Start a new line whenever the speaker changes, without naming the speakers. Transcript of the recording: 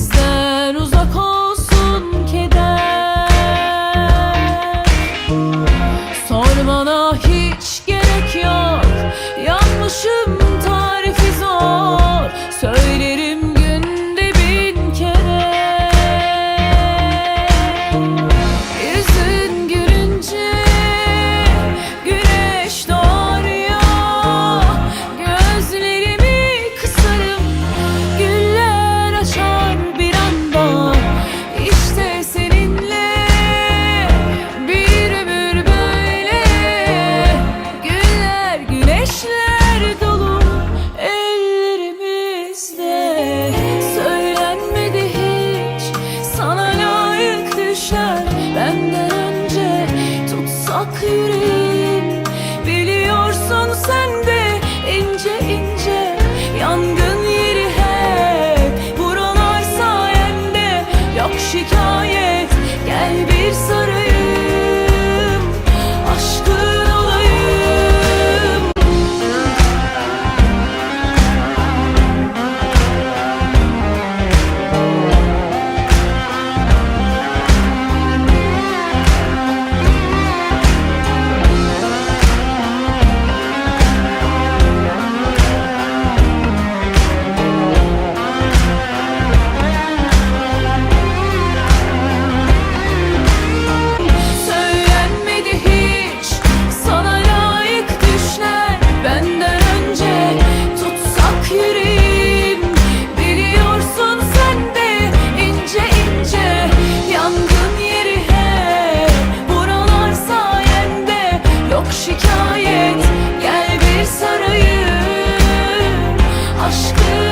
the gel bir sarayım aşkım.